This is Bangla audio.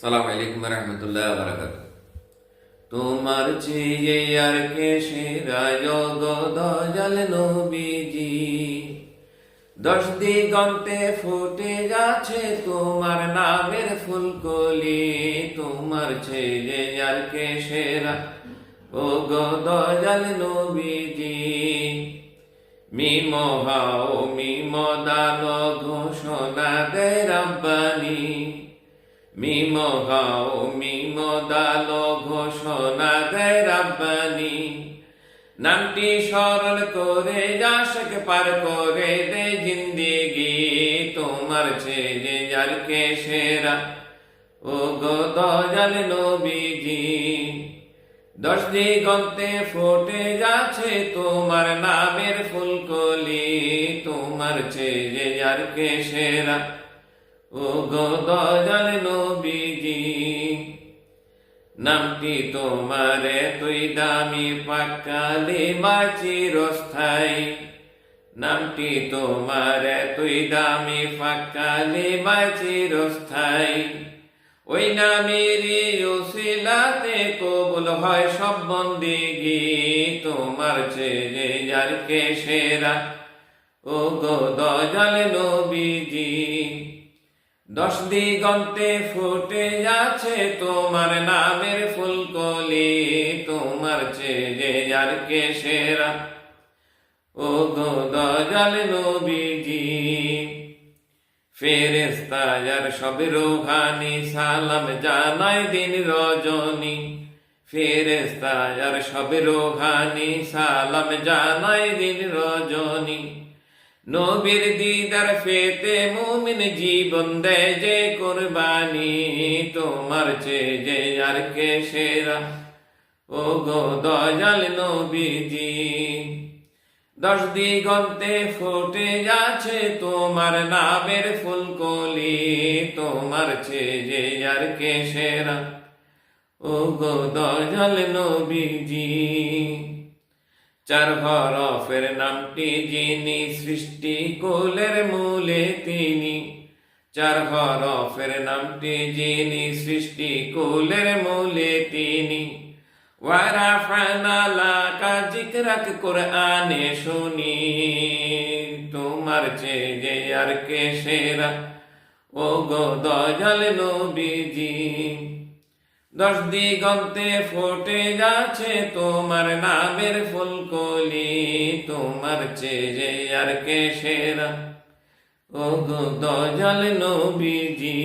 সালাম আলাইকুম রহমতুল্লাহ বারাকাত তোমার চেয়ে আর কে সেরা দয়াল নবীজি? দশ দিগন্তে ফুটে যাচ্ছে তোমার নামের ফুলকলি। তোমার ছেলে আর কে সেরা ও গো দয়াল নবীজি? মিম হাও, মিম দান ঘোষণা দে রব্বানি। মিম হাও মিম দাল ঘোষণা দে রব্বানি। নামটি স্মরণ করে আশক পার করে দে জিন্দিগি। তোমার ছেলে যার কে সেরা? ও গো দয়াল নবীজি, দশ দিগন্তে ফুটে যাচ্ছে তোমার নামের ফুলকলি। তোমার ছেলে যার কে সেরা? ও গো দয়াল নবীজি, নামটি তোমার তুই দামি পাকালি চিরস্থায়ী নামটি তোমার তুই দামি পাকালি চিরস্থায়ী ওই নামেরই ওসিলাতে কবুল হয় সব বন্দিগি, তোমার ছেলে যার কে সেরা? ও গো দয়াল নবীজি দশ দিগন্তে ফুটে যাচ্ছে তোমার নামের ফুলকলি, তোমার ছেলে যার কে সেরা? ও গো দয়াল নবীজি ফেরেস্তা যার সব রোহানি, সালাম জানাই দিন রজনী। ফেরেস্তা যার সব রোহানি, সালাম জানাই দিন রজনী। নবীর দিদার ফেতে মুমিন জীবন দেয় যে কোরবানি। তোমার চেয়ে যে আর কে সেরা? ও গো দয়াল নবীজি, দশ দিগন্তে ফুটে যাচ্ছে তোমার নামের ফুলকলি। তোমার ছেলে আর কে সেরা? ও গো দয়াল নবীজি চার হরফের নামটি যিনি সৃষ্টি কোলের মূলে তিনি। চার হরফের নামটি যিনি সৃষ্টি কোলের মূলে তিনি। লাকা জিকরাক কোরআনে শুনি, তোমার চেয়ে আর কে সেরা? ও গো দয়াল নবীজি দশ দিগন্তে ফোটে যাচ্ছে তোমার নামের ফুলকলি, তোমার চেয়ে আর কে সেরা? ও গো দয়াল নবীজি